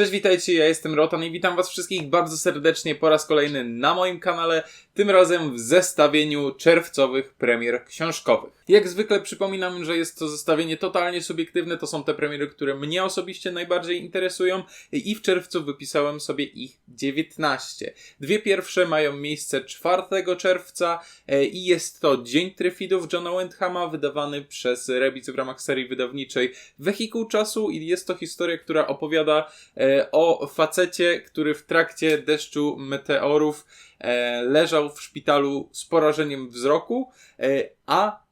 Cześć, witajcie, ja jestem Rotan i witam was wszystkich bardzo serdecznie po raz kolejny na moim kanale, tym razem w zestawieniu czerwcowych premier książkowych. Jak zwykle przypominam, że jest to zestawienie totalnie subiektywne, to są te premiery, które mnie osobiście najbardziej interesują i w czerwcu wypisałem sobie ich 19. Dwie pierwsze mają miejsce 4 czerwca e, i jest to Dzień Tryfidów Johna Wendhama, wydawany przez Rebic w ramach serii wydawniczej Wehikuł Czasu i jest to historia, która opowiada e, o facecie, który w trakcie deszczu meteorów leżał w szpitalu z porażeniem wzroku, e, a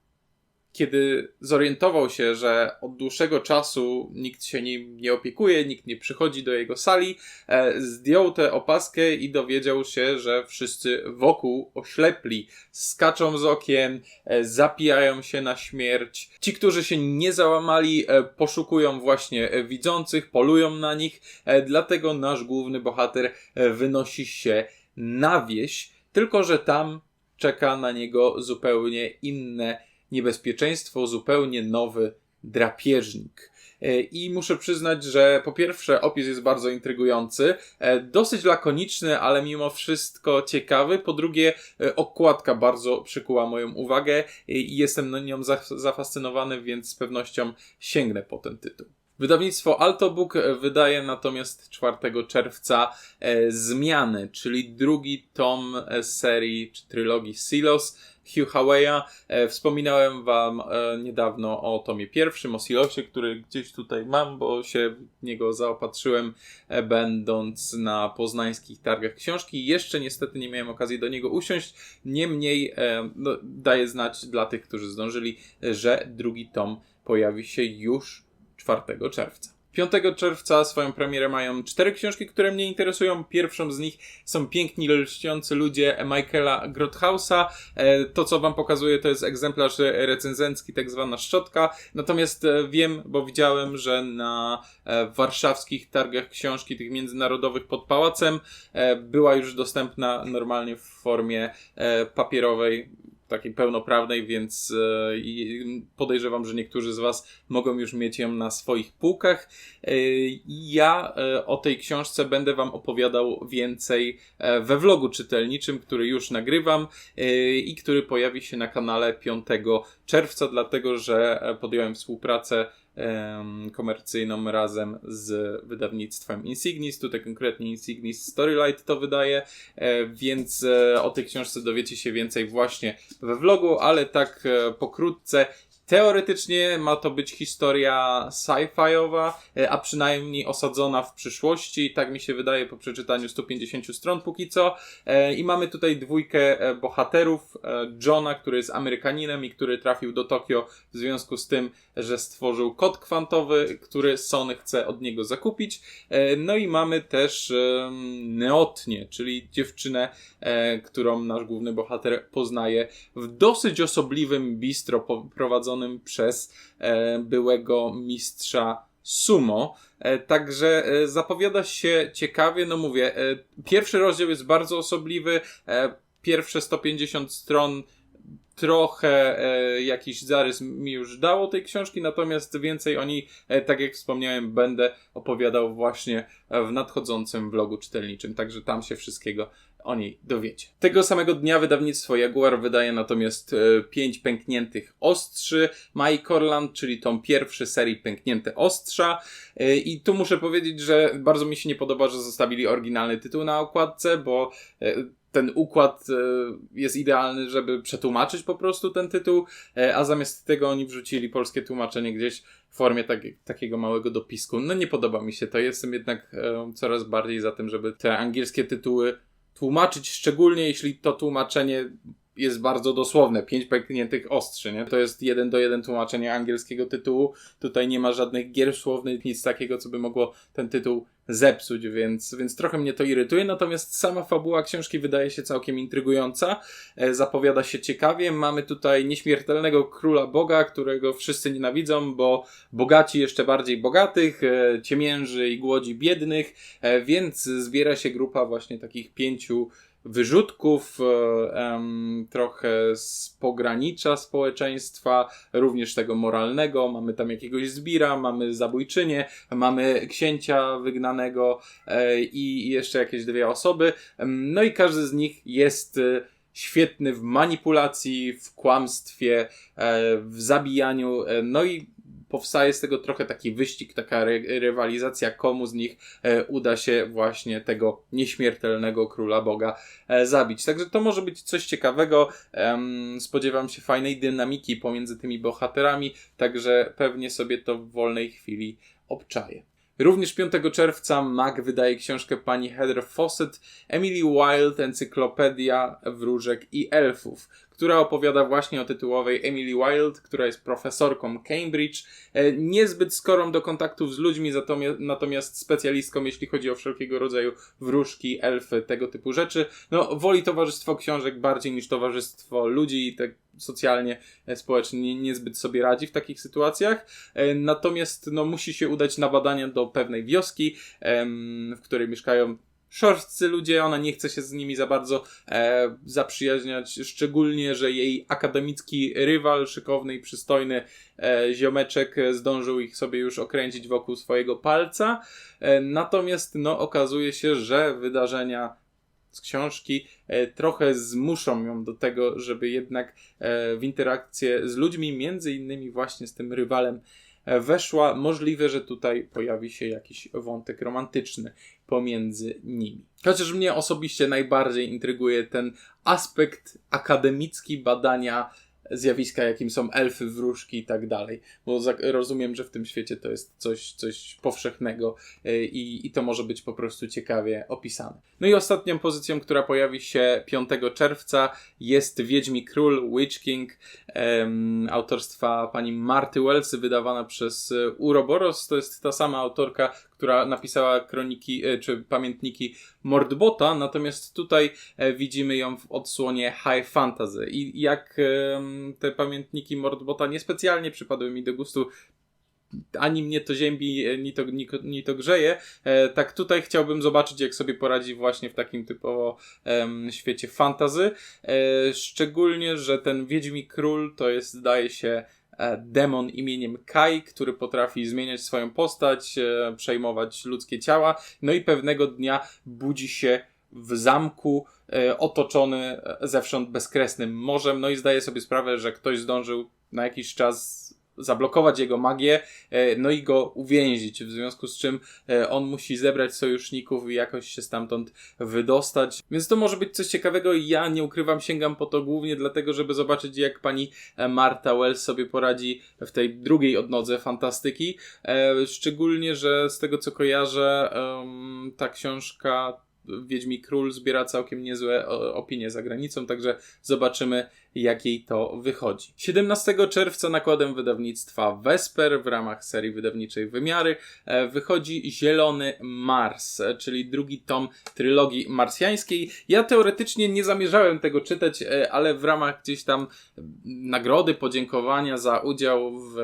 kiedy zorientował się, że od dłuższego czasu nikt się nim nie opiekuje, nikt nie przychodzi do jego sali, e, zdjął tę opaskę i dowiedział się, że wszyscy wokół oślepli, skaczą z okien, e, zapijają się na śmierć. Ci, którzy się nie załamali, e, poszukują właśnie e, widzących, polują na nich, e, dlatego nasz główny bohater e, wynosi się na wieś, tylko że tam czeka na niego zupełnie inne niebezpieczeństwo, zupełnie nowy drapieżnik. E, I muszę przyznać, że po pierwsze opis jest bardzo intrygujący, e, dosyć lakoniczny, ale mimo wszystko ciekawy. Po drugie, e, okładka bardzo przykuła moją uwagę i jestem nią zafascynowany, więc z pewnością sięgnę po ten tytuł. Wydawnictwo Altobook wydaje natomiast 4 czerwca e, Zmiany, czyli drugi tom serii czy trylogii Silos Hugh Hawaii. E, wspominałem wam e, niedawno o tomie pierwszym, o Silosie, który gdzieś tutaj mam, bo się w niego zaopatrzyłem e, będąc na poznańskich targach książki. Jeszcze niestety nie miałem okazji do niego usiąść. Niemniej no, daję znać dla tych, którzy zdążyli, że drugi tom pojawi się już 4 czerwca. 5 czerwca swoją premierę mają cztery książki, które mnie interesują. Pierwszą z nich są Piękni lśniący ludzie Michaela Grothausa. E, to, co wam pokazuję, to jest egzemplarz recenzencki, tak zwana szczotka. Natomiast e, wiem, bo widziałem, że na e, warszawskich targach książki, tych międzynarodowych pod pałacem, była już dostępna normalnie w formie papierowej takiej pełnoprawnej, więc e, podejrzewam, że niektórzy z Was mogą już mieć ją na swoich półkach. E, ja e, o tej książce będę Wam opowiadał więcej we vlogu czytelniczym, który już nagrywam i który pojawi się na kanale 5 czerwca, dlatego że podjąłem współpracę komercyjną razem z wydawnictwem Insignis. Tutaj konkretnie Insignis Storylight to wydaje, e, więc e, o tej książce dowiecie się więcej właśnie we vlogu, ale tak e, pokrótce Teoretycznie ma to być historia sci-fiowa, e, a przynajmniej osadzona w przyszłości, tak mi się wydaje po przeczytaniu 150 stron póki co. E, I mamy tutaj dwójkę e, bohaterów. Johna, który jest Amerykaninem i który trafił do Tokio w związku z tym, że stworzył kod kwantowy, który Sony chce od niego zakupić. No i mamy też Neotnie, czyli dziewczynę, którą nasz główny bohater poznaje w dosyć osobliwym bistro prowadzonym przez e, byłego mistrza sumo. E, także e, zapowiada się ciekawie, no mówię, pierwszy rozdział jest bardzo osobliwy, pierwsze 150 stron trochę e, jakiś zarys mi już dało tej książki, natomiast więcej o niej, e, tak jak wspomniałem, będę opowiadał właśnie w nadchodzącym vlogu czytelniczym, także tam się wszystkiego o niej dowiecie. Tego samego dnia wydawnictwo Jaguar wydaje natomiast e, pięć pękniętych ostrzy Mai Corland, czyli tą pierwszy serii pęknięte ostrza. E, I tu muszę powiedzieć, że bardzo mi się nie podoba, że zostawili oryginalny tytuł na okładce, bo e, ten układ jest idealny, żeby przetłumaczyć po prostu ten tytuł, a zamiast tego oni wrzucili polskie tłumaczenie gdzieś w formie tak, takiego małego dopisku. No nie podoba mi się to. Jestem jednak coraz bardziej za tym, żeby te angielskie tytuły tłumaczyć, szczególnie jeśli to tłumaczenie jest bardzo dosłowne, pięć pękniętych ostrzy, nie? To jest jeden do jeden tłumaczenie angielskiego tytułu. Tutaj nie ma żadnych gier słownych, nic takiego, co by mogło ten tytuł zepsuć, więc, więc trochę mnie to irytuje. Natomiast sama fabuła książki wydaje się całkiem intrygująca, e, zapowiada się ciekawie. Mamy tutaj nieśmiertelnego króla Boga, którego wszyscy nienawidzą, bo bogaci jeszcze bardziej bogatych, e, ciemięży i głodzi biednych, e, więc zbiera się grupa właśnie takich pięciu wyrzutków, e, trochę z pogranicza społeczeństwa, również tego moralnego. Mamy tam jakiegoś zbira, mamy zabójczynię, mamy księcia wygnanego e, i jeszcze jakieś dwie osoby. No i każdy z nich jest e, świetny w manipulacji, w kłamstwie, w zabijaniu. No i powstaje z tego trochę taki wyścig, taka ry rywalizacja, komu z nich e, uda się właśnie tego nieśmiertelnego króla Boga e, zabić. Także to może być coś ciekawego. Spodziewam się fajnej dynamiki pomiędzy tymi bohaterami, także pewnie sobie to w wolnej chwili obczaję. Również 5 czerwca Mac wydaje książkę pani Heather Fawcett Emily Wilde Encyklopedia Wróżek i Elfów, która opowiada właśnie o tytułowej Emily Wilde, która jest profesorką Cambridge, e, niezbyt skorą do kontaktów z ludźmi, natomiast specjalistką, jeśli chodzi o wszelkiego rodzaju wróżki, elfy, tego typu rzeczy. No, woli towarzystwo książek bardziej niż towarzystwo ludzi i tak socjalnie, e, społecznie nie, niezbyt sobie radzi w takich sytuacjach. E, Natomiast no, musi się udać na badania do pewnej wioski, w której mieszkają szorstcy ludzie, ona nie chce się z nimi za bardzo e, zaprzyjaźniać, szczególnie, że jej akademicki rywal, szykowny i przystojny e, ziomeczek e, zdążył ich sobie już okręcić wokół swojego palca. E, natomiast no, okazuje się, że wydarzenia z książki e, trochę zmuszą ją do tego, żeby jednak e, w interakcję z ludźmi, między innymi właśnie z tym rywalem, weszła. Możliwe, że tutaj pojawi się jakiś wątek romantyczny pomiędzy nimi. Chociaż mnie osobiście najbardziej intryguje ten aspekt akademicki badania zjawiska, jakim są elfy, wróżki i tak dalej. Bo rozumiem, że w tym świecie to jest coś, coś powszechnego e, i, i to może być po prostu ciekawie opisane. No i ostatnią pozycją, która pojawi się 5 czerwca jest Wiedźmi Król, Witch King, em, autorstwa pani Marty Wells, wydawana przez e, Uroboros. To jest ta sama autorka, która napisała kroniki, e, czy pamiętniki Mordbota, natomiast tutaj e, widzimy ją w odsłonie High Fantasy. I jak te pamiętniki Mordbota niespecjalnie przypadły mi do gustu, ani mnie to ziębi, e, ni to, ni, ni to grzeje, tak tutaj chciałbym zobaczyć, jak sobie poradzi właśnie w takim typowo em, świecie fantazy. E, szczególnie, że ten Wiedźmi Król to jest, zdaje się, demon imieniem Kai, który potrafi zmieniać swoją postać, e, przejmować ludzkie ciała, no i pewnego dnia budzi się w zamku e, otoczony e, zewsząd bezkresnym morzem, no i zdaje sobie sprawę, że ktoś zdążył na jakiś czas zablokować jego magię, e, no i go uwięzić, w związku z czym e, on musi zebrać sojuszników i jakoś się stamtąd wydostać. Więc to może być coś ciekawego i ja nie ukrywam, sięgam po to głównie dlatego, żeby zobaczyć jak pani e, Marta Wells sobie poradzi w tej drugiej odnodze fantastyki. Szczególnie, że z tego co kojarzę, ta książka Wiedźmi Król zbiera całkiem niezłe o, opinie za granicą, także zobaczymy, jak jej to wychodzi. 17 czerwca nakładem wydawnictwa Vesper w ramach serii wydawniczej Wymiary e, wychodzi Zielony Mars, e, czyli drugi tom trylogii marsjańskiej. Ja teoretycznie nie zamierzałem tego czytać, e, ale w ramach gdzieś tam nagrody, podziękowania za udział w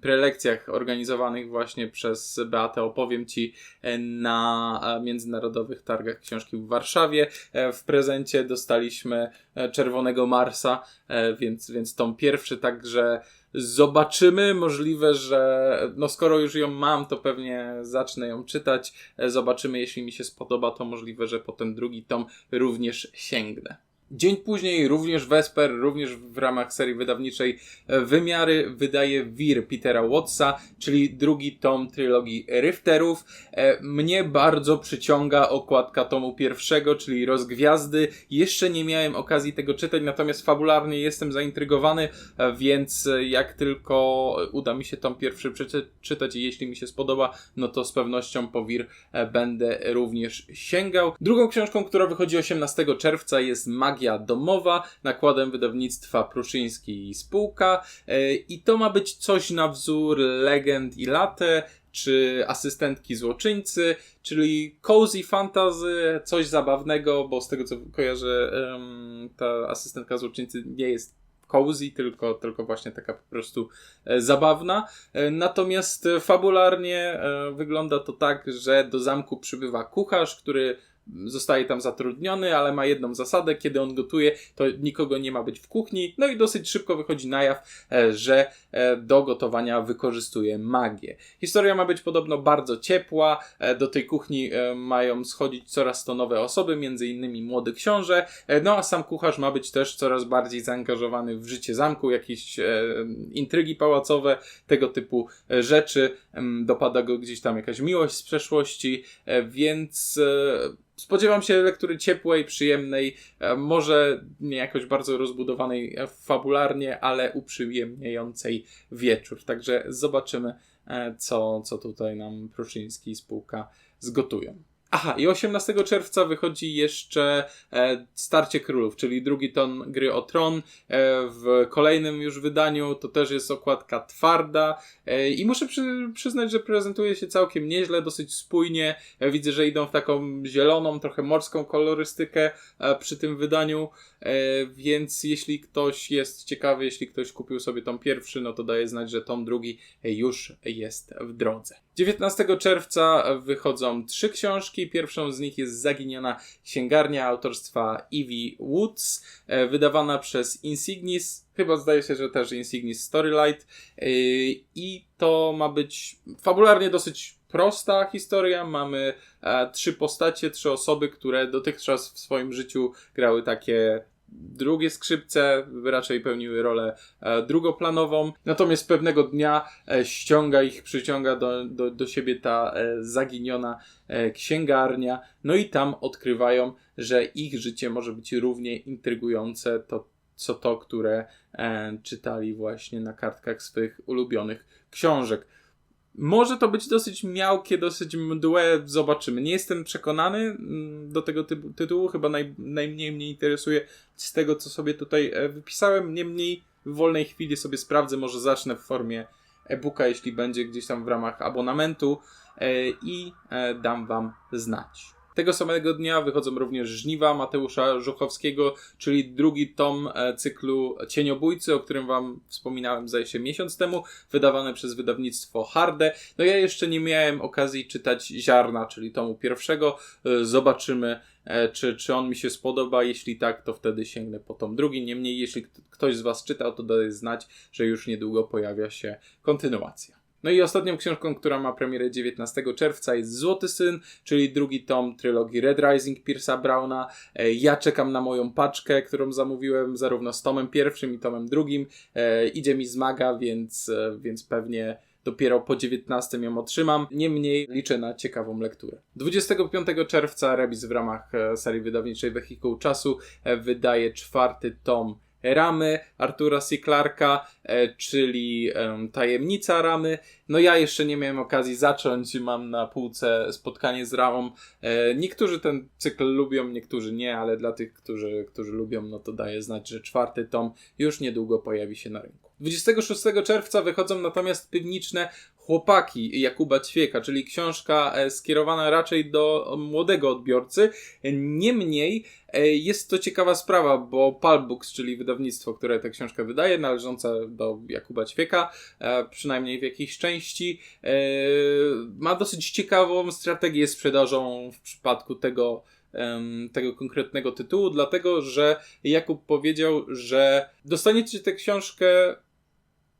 prelekcjach organizowanych właśnie przez Beatę opowiem Ci e, na e, Międzynarodowych Targach Książki w Warszawie. E, W prezencie dostaliśmy Czerwonego Marsa, więc, więc tom pierwszy, także zobaczymy. Możliwe, że no skoro już ją mam, to pewnie zacznę ją czytać. Zobaczymy, jeśli mi się spodoba, to możliwe, że po ten drugi tom również sięgnę. Dzień później również Vesper, również w ramach serii wydawniczej e, Wymiary wydaje Wir Petera Wattsa, czyli drugi tom trylogii Rifterów. E, Mnie bardzo przyciąga okładka tomu pierwszego, czyli Rozgwiazdy. Jeszcze nie miałem okazji tego czytać, natomiast fabularnie jestem zaintrygowany, e, więc jak tylko uda mi się tom pierwszy przeczytać i jeśli mi się spodoba, no to z pewnością po Wir będę również sięgał. Drugą książką, która wychodzi 18 czerwca jest Magia Domowa, nakładem wydawnictwa Pruszyński i Spółka E, i to ma być coś na wzór Legend i Late, czy asystentki złoczyńcy, czyli cozy fantasy, coś zabawnego, bo z tego co kojarzę, ta asystentka złoczyńcy nie jest cozy, tylko, tylko właśnie taka po prostu e, zabawna. E, Natomiast fabularnie wygląda to tak, że do zamku przybywa kucharz, który zostaje tam zatrudniony, ale ma jedną zasadę, kiedy on gotuje, to nikogo nie ma być w kuchni, no i dosyć szybko wychodzi na jaw, e, że e, do gotowania wykorzystuje magię. Historia ma być podobno bardzo ciepła, e, do tej kuchni mają schodzić coraz to nowe osoby, między innymi młody książę, no a sam kucharz ma być też coraz bardziej zaangażowany w życie zamku, jakieś intrygi pałacowe, tego typu rzeczy, dopada go gdzieś tam jakaś miłość z przeszłości, więc spodziewam się lektury ciepłej, przyjemnej, e, może nie jakoś bardzo rozbudowanej e, fabularnie, ale uprzyjemniającej wieczór. Także zobaczymy, e, co, co tutaj nam Pruszyński i spółka zgotują. Aha, i 18 czerwca wychodzi jeszcze e, Starcie Królów, czyli drugi ton gry o tron. E, w kolejnym już wydaniu to też jest okładka twarda. E, I muszę przy, przyznać, że prezentuje się całkiem nieźle, dosyć spójnie. Widzę, że idą w taką zieloną, trochę morską kolorystykę przy tym wydaniu. E, więc jeśli ktoś jest ciekawy, jeśli ktoś kupił sobie tom pierwszy, no to daje znać, że tom drugi już jest w drodze. 19 czerwca wychodzą trzy książki. Pierwszą z nich jest Zaginiona Księgarnia autorstwa Evie Woods, e, wydawana przez Insignis. Chyba zdaje się, że też Insignis Storylight. E, I to ma być fabularnie dosyć prosta historia. Mamy trzy postacie, trzy osoby, które dotychczas w swoim życiu grały takie drugie skrzypce, raczej pełniły rolę e, drugoplanową. Natomiast pewnego dnia e, ściąga ich, przyciąga do, do, do siebie ta e, zaginiona księgarnia. No i tam odkrywają, że ich życie może być równie intrygujące to, co to, które czytali właśnie na kartkach swych ulubionych książek. Może to być dosyć miałkie, dosyć mdłe, zobaczymy. Nie jestem przekonany mm, do tego tytułu, chyba naj, najmniej mnie interesuje z tego, co sobie tutaj e, wypisałem. Niemniej w wolnej chwili sobie sprawdzę, może zacznę w formie e-booka, jeśli będzie gdzieś tam w ramach abonamentu e, i e, dam wam znać. Tego samego dnia wychodzą również Żniwa Mateusza Żuchowskiego, czyli drugi tom e, cyklu Cieniobójcy, o którym wam wspominałem zdaje się miesiąc temu, wydawany przez wydawnictwo Harde. No ja jeszcze nie miałem okazji czytać Ziarna, czyli tomu pierwszego. E, Zobaczymy, e, czy, czy on mi się spodoba. Jeśli tak, to wtedy sięgnę po tom drugi. Niemniej, jeśli ktoś z was czytał, to daje znać, że już niedługo pojawia się kontynuacja. No i ostatnią książką, która ma premierę 19 czerwca jest Złoty Syn, czyli drugi tom trylogii Red Rising Pierce'a Browna. E, Ja czekam na moją paczkę, którą zamówiłem zarówno z tomem pierwszym i tomem drugim. E, Idzie mi z maga, więc, e, więc pewnie dopiero po 19 ją otrzymam. Niemniej liczę na ciekawą lekturę. 25 czerwca Rebis w ramach serii wydawniczej Wehikuł Czasu wydaje czwarty tom Ramy Artura C. Clarka, e, czyli em, Tajemnica Ramy. No ja jeszcze nie miałem okazji zacząć, mam na półce spotkanie z Ramą. E, niektórzy ten cykl lubią, niektórzy nie, ale dla tych, którzy, którzy lubią, no to daje znać, że czwarty tom już niedługo pojawi się na rynku. 26 czerwca wychodzą natomiast piwniczne Chłopaki Jakuba Ćwieka, czyli książka e, skierowana raczej do młodego odbiorcy. Niemniej e, jest to ciekawa sprawa, bo Palbooks, czyli wydawnictwo, które tę książkę wydaje, należące do Jakuba Ćwieka, e, przynajmniej w jakiejś części, ma dosyć ciekawą strategię sprzedażą w przypadku tego, tego konkretnego tytułu, dlatego że Jakub powiedział, że dostaniecie tę książkę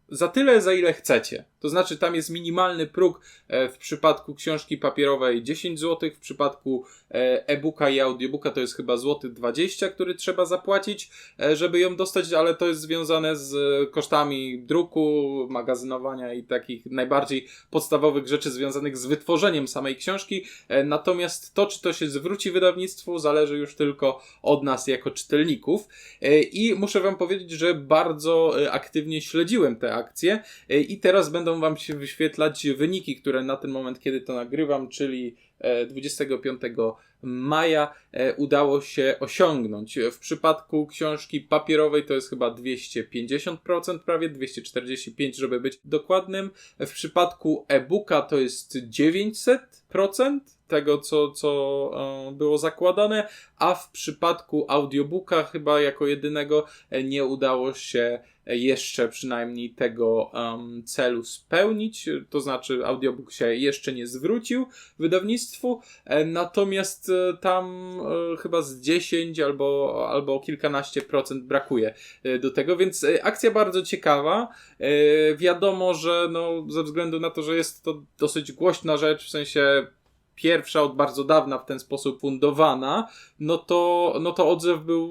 za tyle, za ile chcecie. To znaczy, tam jest minimalny próg e, w przypadku książki papierowej 10 zł, w przypadku e, e-booka i audiobooka to jest chyba złoty 20, który trzeba zapłacić, e, żeby ją dostać, ale to jest związane z kosztami druku, magazynowania i takich najbardziej podstawowych rzeczy związanych z wytworzeniem samej książki. Natomiast to, czy to się zwróci wydawnictwu, zależy już tylko od nas jako czytelników. I muszę Wam powiedzieć, że bardzo aktywnie śledziłem te akcje e, i teraz będą Wam się wyświetlać wyniki, które na ten moment, kiedy to nagrywam, czyli e, 25 maja, e, udało się osiągnąć. W przypadku książki papierowej to jest chyba 250%, prawie 245, żeby być dokładnym. W przypadku e-booka to jest 900%. Tego, co, co e, było zakładane, a w przypadku audiobooka chyba jako jedynego e, nie udało się jeszcze przynajmniej tego um, celu spełnić, to znaczy audiobook się jeszcze nie zwrócił wydawnictwu, e, natomiast e, tam e, chyba z 10 albo, albo kilkanaście procent brakuje do tego, więc akcja bardzo ciekawa. Wiadomo, że no, ze względu na to, że jest to dosyć głośna rzecz, w sensie pierwsza od bardzo dawna w ten sposób fundowana, no to, no to odzew był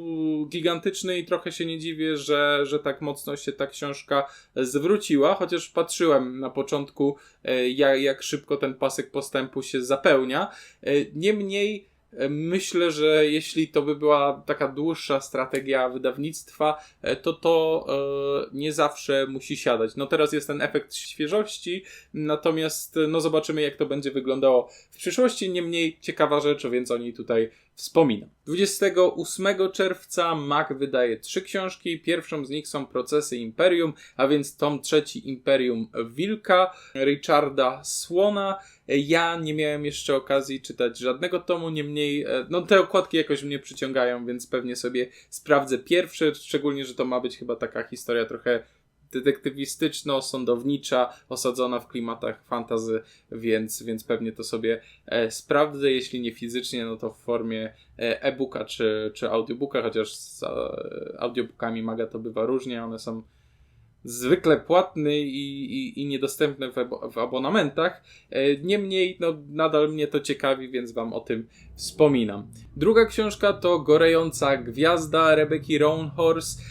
gigantyczny i trochę się nie dziwię, że, że tak mocno się ta książka zwróciła, chociaż patrzyłem na początku, e, jak, jak szybko ten pasek postępu się zapełnia. E, niemniej, Myślę, że jeśli to by była taka dłuższa strategia wydawnictwa, e, to to e, nie zawsze musi siadać. No teraz jest ten efekt świeżości, natomiast no zobaczymy jak to będzie wyglądało w przyszłości. Niemniej ciekawa rzecz, więc o niej tutaj wspominam. 28 czerwca Mac wydaje trzy książki. Pierwszą z nich są Procesy Imperium, a więc tom trzeci Imperium Wilka Richarda Słona. Ja nie miałem jeszcze okazji czytać żadnego tomu, niemniej e, no te okładki jakoś mnie przyciągają, więc pewnie sobie sprawdzę pierwszy, szczególnie, że to ma być chyba taka historia trochę detektywistyczno-sądownicza, osadzona w klimatach fantazy, więc, więc pewnie to sobie e, sprawdzę, jeśli nie fizycznie, no to w formie e, e-booka czy, czy audiobooka, chociaż z e, audiobookami maga to bywa różnie, one są zwykle płatny i, i, i niedostępny w, w, abonamentach. E, niemniej, no, nadal mnie to ciekawi, więc Wam o tym wspominam. Druga książka to Gorejąca Gwiazda Rebeki Roanhorse,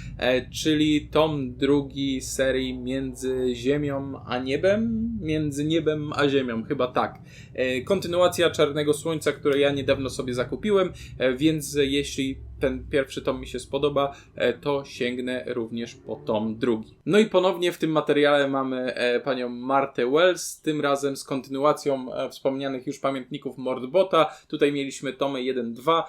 czyli tom drugi serii Między Ziemią a Niebem. Między Niebem a Ziemią, chyba tak. E, kontynuacja Czarnego Słońca, które ja niedawno sobie zakupiłem, więc jeśli ten pierwszy tom mi się spodoba, e, to sięgnę również po tom drugi. No i ponownie w tym materiale mamy e, panią Martę Wells, tym razem z kontynuacją e, wspomnianych już pamiętników Mordbota. Tutaj mieliśmy tomy 1-2,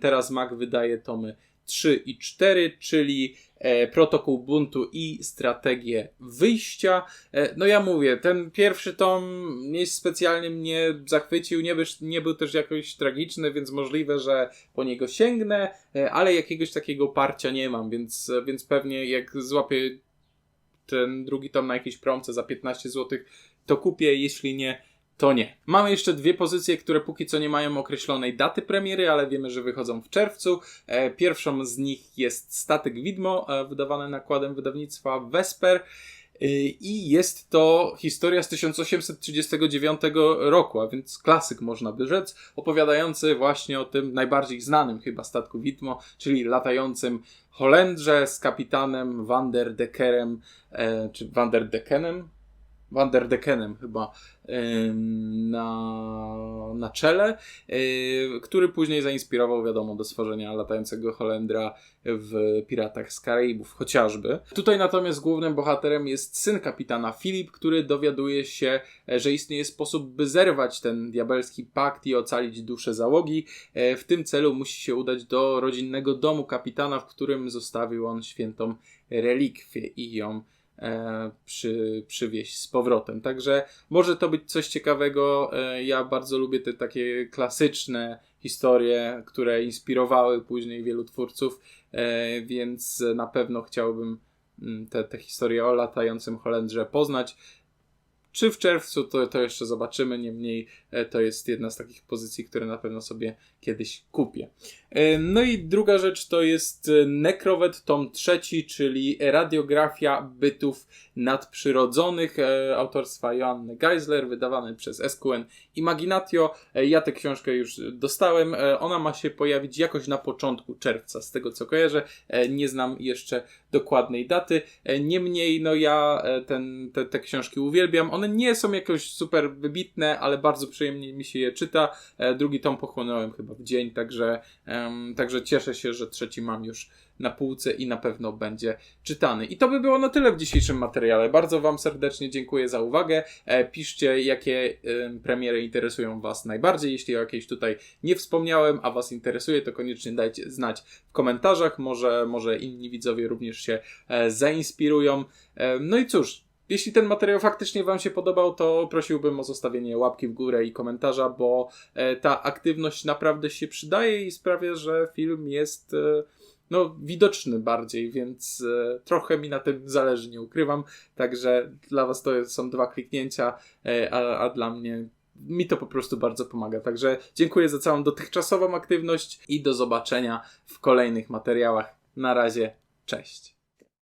teraz Mac wydaje tomy 3 i 4, czyli e, protokół buntu i strategię wyjścia. E, no ja mówię, ten pierwszy tom nie specjalnie mnie zachwycił, nie, był, nie był też jakoś tragiczny, więc możliwe, że po niego sięgnę, e, ale jakiegoś takiego parcia nie mam, więc, więc pewnie jak złapię ten drugi tom na jakiejś promce za 15 zł, to kupię, jeśli nie, to nie. Mamy jeszcze dwie pozycje, które póki co nie mają określonej daty premiery, ale wiemy, że wychodzą w czerwcu. E, pierwszą z nich jest Statek Widmo, e, wydawany nakładem wydawnictwa Vesper. E, I jest to historia z 1839 roku, a więc klasyk można by rzec, opowiadający właśnie o tym najbardziej znanym chyba statku Widmo, czyli latającym Holendrze z kapitanem Van der Deckerem, czy Van der Deckenem, Van der Deckenem chyba na, na czele, y, który później zainspirował, wiadomo, do stworzenia latającego Holendra w Piratach z Karaibów chociażby. Tutaj natomiast głównym bohaterem jest syn kapitana Filip, który dowiaduje się, że istnieje sposób, by zerwać ten diabelski pakt i ocalić duszę załogi. E, w tym celu musi się udać do rodzinnego domu kapitana, w którym zostawił on świętą relikwię i ją e, przy, przywieźć z powrotem. Także może to być coś ciekawego. E, ja bardzo lubię te takie klasyczne historie, które inspirowały później wielu twórców, e, więc na pewno chciałbym mm, te, te historie o latającym Holendrze poznać. Czy w czerwcu, to, to jeszcze zobaczymy. Niemniej e, to jest jedna z takich pozycji, które na pewno sobie kiedyś kupię. E, no i druga rzecz to jest e, Necrowet tom trzeci, czyli radiografia bytów nadprzyrodzonych autorstwa Joanny Geisler, wydawany przez SQN Imaginatio. Ja tę książkę już dostałem. Ona ma się pojawić jakoś na początku czerwca, z tego co kojarzę. Nie znam jeszcze dokładnej daty. Niemniej, no ja ten, te, te książki uwielbiam. One nie są jakoś super wybitne, ale bardzo przyjemnie mi się je czyta. E, drugi tom pochłonąłem chyba w dzień, także, także cieszę się, że trzeci mam już na półce i na pewno będzie czytany. I to by było na tyle w dzisiejszym materiale. Bardzo Wam serdecznie dziękuję za uwagę. E, piszcie, jakie premiery interesują Was najbardziej. Jeśli o jakiejś tutaj nie wspomniałem, a Was interesuje, to koniecznie dajcie znać w komentarzach. Może, może inni widzowie również się e, zainspirują. No i cóż, Jeśli ten materiał faktycznie Wam się podobał, to prosiłbym o zostawienie łapki w górę i komentarza, bo e, ta aktywność naprawdę się przydaje i sprawia, że film jest e, no, widoczny bardziej, więc e, trochę mi na tym zależy, nie ukrywam. Także dla Was to są dwa kliknięcia, e, a, a dla mnie mi to po prostu bardzo pomaga. Także dziękuję za całą dotychczasową aktywność i do zobaczenia w kolejnych materiałach. Na razie, cześć.